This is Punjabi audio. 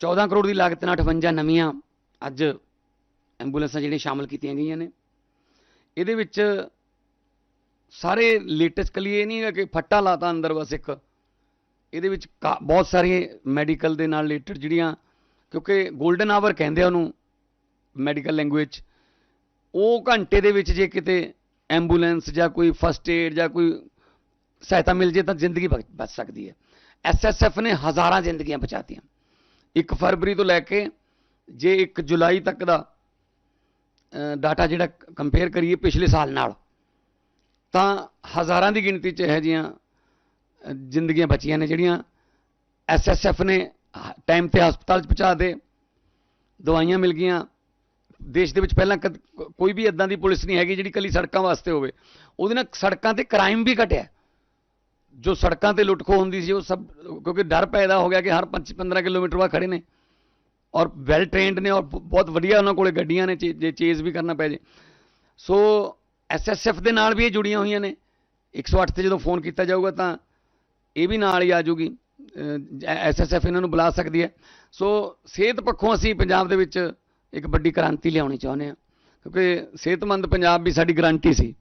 14 ਕਰੋੜ ਦੀ ਲਾਗਤ ਨਾਲ 58 ਨਵੀਆਂ ਅੱਜ ਐਂਬੂਲੈਂਸਾਂ ਜਿਹੜੀਆਂ ਸ਼ਾਮਲ ਕੀਤੀਆਂ ਗਈਆਂ ਨੇ। ਇਹਦੇ ਵਿੱਚ ਸਾਰੇ ਲੇਟੈਸਟ ਕਲੀ ਇਹ ਨਹੀਂ ਹੈ ਕਿ ਫੱਟਾ ਲਾਤਾ ਅੰਦਰ ਬਸ ਇੱਕ। ਇਹਦੇ ਵਿੱਚ ਕਾ- ਬਹੁਤ ਸਾਰੀਆਂ ਮੈਡੀਕਲ ਦੇ ਨਾਲ ਰਿਲੇਟਡ ਜਿਹੜੀਆਂ, ਕਿਉਂਕਿ 골ਡਨ ਆਵਰ ਕਹਿੰਦੇ ਆ ਉਹਨੂੰ ਮੈਡੀਕਲ ਲੈਂਗੁਏਜ ਉਹ ਘੰਟੇ ਦੇ ਵਿੱਚ ਜੇ ਕਿਤੇ ਐਂਬੂਲੈਂਸ ਜਾਂ ਕੋਈ ਫਸਟ ਏਡ ਜਾਂ ਕੋਈ ਸਹਾਇਤਾ ਮਿਲ ਜੇ ਤਾਂ ਜ਼ਿੰਦਗੀ ਬਚ ਬਚ ਸਕਦੀ ਹੈ। ਐਸਐਸਐਫ ਨੇ ਹਜ਼ਾਰਾਂ ਜ਼ਿੰਦਗੀਆਂ ਬਚਾਤੀਆਂ। 1 ਫਰਵਰੀ ਤੋਂ ਲੈ ਕੇ ਜੇ 1 ਜੁਲਾਈ ਤੱਕ ਦਾ ਡਾਟਾ ਜਿਹੜਾ ਕੰਪੇਅਰ ਕਰੀਏ ਪਿਛਲੇ ਸਾਲ ਨਾਲ, ਤਾਂ ਹਜ਼ਾਰਾਂ ਦੀ ਗਿਣਤੀ 'ਚ ਇਹੋ ਜਿਹੀਆਂ ਜ਼ਿੰਦਗੀਆਂ ਬਚੀਆਂ ਨੇ ਜਿਹੜੀਆਂ ਐਸਐਸਐਫ ਨੇ ਟਾਈਮ ਤੇ ਹਸਪਤਾਲ 'ਚ ਪਹੁੰਚਾ ਦੇ, ਦਵਾਈਆਂ ਮਿਲ ਗਈਆਂ, ਦੇਸ਼ ਦੇ ਵਿੱਚ ਪਹਿਲਾਂ ਕਦ- ਕੋਈ ਵੀ ਇਦਾਂ ਦੀ ਪੁਲਿਸ ਨਹੀਂ ਹੈਗੀ ਜਿਹੜੀ ਕੱਲੀ ਸੜਕਾਂ ਵਾਸਤੇ ਹੋਵੇ, ਉਹਦੇ ਨਾਲ ਸੜਕਾਂ ਤੇ ਕ੍ਰਾਈਮ ਵੀ ਘਟਿਆ। ਜੋ ਸੜਕਾਂ ਤੇ ਲੁੱਟਖੋ ਹੁੰਦੀ ਸੀ, ਉਹ ਸਭ, ਕਿਉਂਕਿ ਡਰ ਪੈਦਾ ਹੋ ਗਿਆ ਕਿ ਹਰ 25 15 ਕਿਲੋਮੀਟਰ ਬਾਅਦ ਖੜੇ ਨੇ। ਔਰ ਵੈਲ ਟ੍ਰੇਨਡ ਨੇ ਔਰ ਬਹੁਤ ਵਧੀਆ ਉਹਨਾਂ ਕੋਲੇ ਗੱਡੀਆਂ ਨੇ, ਚੇ- ਜੇ ਚੇਜ਼ ਵੀ ਕਰਨਾ ਪੈ ਜੇ। ਸੋ ਐਸਐਸਐਫ ਦੇ ਨਾਲ ਵੀ ਇਹ ਜੁੜੀਆਂ ਹੋਈਆਂ ਨੇ। 108 ਤੇ ਜਦੋਂ ਫੋਨ ਕੀਤਾ ਜਾਊਗਾ ਤਾਂ ਇਹ ਵੀ ਨਾਲ ਹੀ ਆ ਜਾਊਗੀ ਐਸਐਸਐਫ ਇਹਨਾਂ ਨੂੰ ਬੁਲਾ ਸਕਦੀ ਹੈ। ਸੋ ਸਿਹਤ ਪੱਖੋਂ ਅਸੀਂ ਪੰਜਾਬ ਦੇ ਵਿੱਚ ਇੱਕ ਵੱਡੀ ਕ੍ਰਾਂਤੀ ਲਿਆਉਣੀ ਚਾਹੁੰਦੇ ਹਾਂ। ਕਿਉਂਕਿ ਸਿਹਤਮੰਦ ਪੰਜਾਬ ਵੀ ਸਾਡੀ ਗਰੰਟੀ ਸੀ।